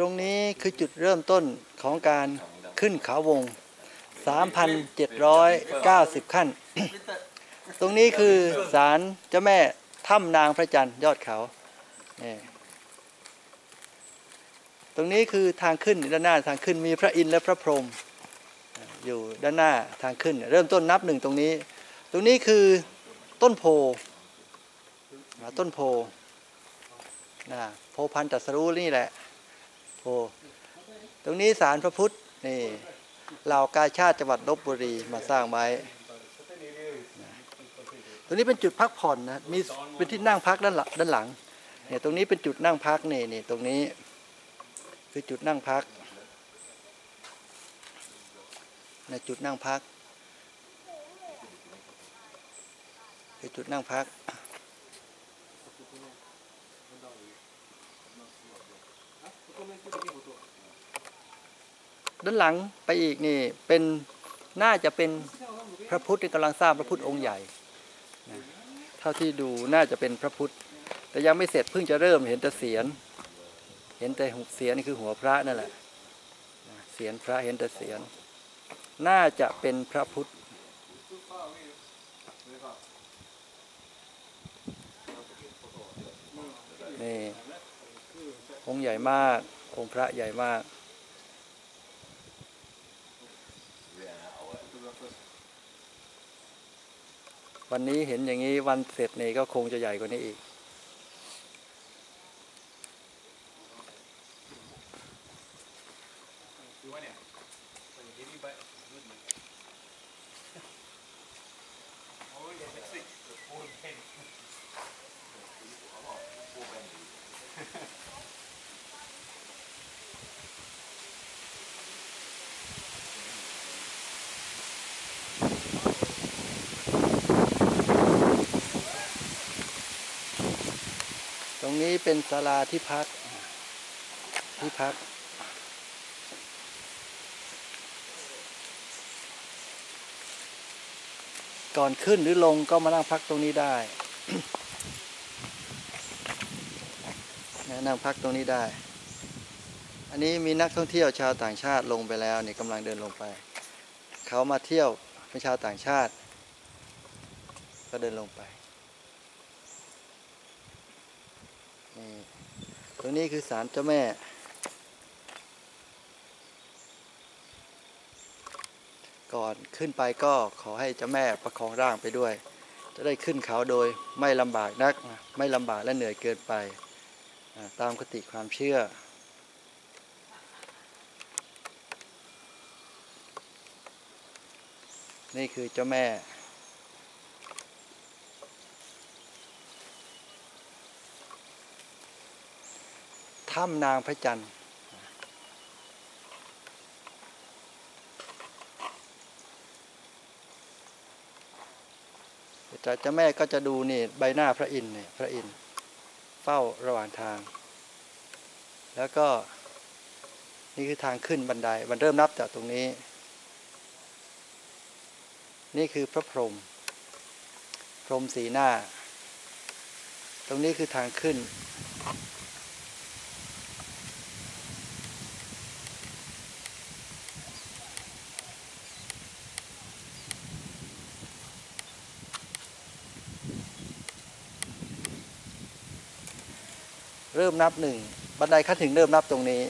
ตรงนี้คือจุดเริ่มต้นของการขึ้นเขาวง 3,790 ขั้น ตรงนี้คือศาลเจ้าแม่ถ้ำนางพระจันทร์ยอดเขานี่ตรงนี้คือทางขึ้นด้านหน้าทางขึ้นมีพระอินทร์และพระพรหมอยู่ด้านหน้าทางขึ้น เริ่มต้นนับหนึ่งตรงนี้ ตรงนี้คือต้นโพนะต้นโพนะโพพันธุ์ตรัสรู้นี่แหละ โพ ตรงนี้ศาลพระพุทธนี่เหล่ากาชาติจังหวัดลบบุรีมาสร้างไว้ตรงนี้เป็นจุดพักผ่อนนะมีเป็นที่นั่งพักด้านหลังด้านหลังเนี่ยตรงนี้เป็นจุดนั่งพักนี่นี่ตรงนี้ คือจุดนั่งพักในจุดนั่งพักคือจุดนั่งพัก ด้านหลังไปอีกนี่เป็นน่าจะเป็นพระพุทธที่กำลังสร้างพระพุทธองค์ใหญ่เท่าที่ดูน่าจะเป็นพระพุทธ แต่ยังไม่เสร็จเพิ่งจะเริ่มเห็นแต่เสียน เห็นแต่เสียนนี่คือหัวพระนั่นแหละนะเสียนพระเห็นแต่เสียน น่าจะเป็นพระพุทธนี่ องค์ใหญ่มาก องค์พระใหญ่มาก วันนี้เห็นอย่างนี้วันเสร็จนี่ก็คงจะใหญ่กว่านี้อีกตรง นี้เป็นศาลาที่พักที่พัก ก่อนขึ้นหรือลงก็มานั่งพักตรงนี้ได้นะนั่งพักตรงนี้ได้ อันนี้มีนักท่องเที่ยวชาวต่างชาติลงไปแล้วนี่กำลังเดินลงไป เขามาเที่ยวเป็นชาวต่างชาติ ก็เดินลงไป นี่ ตรงนี้คือศาลเจ้าแม่ ก่อนขึ้นไปก็ขอให้เจ้าแม่ประคองร่างไปด้วย จะได้ขึ้นเขาโดยไม่ลำบากนัก ไม่ลำบากและเหนื่อยเกินไป ตามคติความเชื่อนี่คือเจ้าแม่ ถ้ำนางพระจันทร์เจ้าแม่ก็จะดูนี่ใบหน้าพระอินทร์เนี่ยพระอินทร์เฝ้าระหว่างทาง แล้วก็นี่คือทางขึ้นบันได มันเริ่มนับจากตรงนี้ นี่คือพระพรหมพรหมสีหน้า ตรงนี้คือทางขึ้น เริ่มนับหนึ่งบันไดขั้นถึงเริ่มนับตรงนี้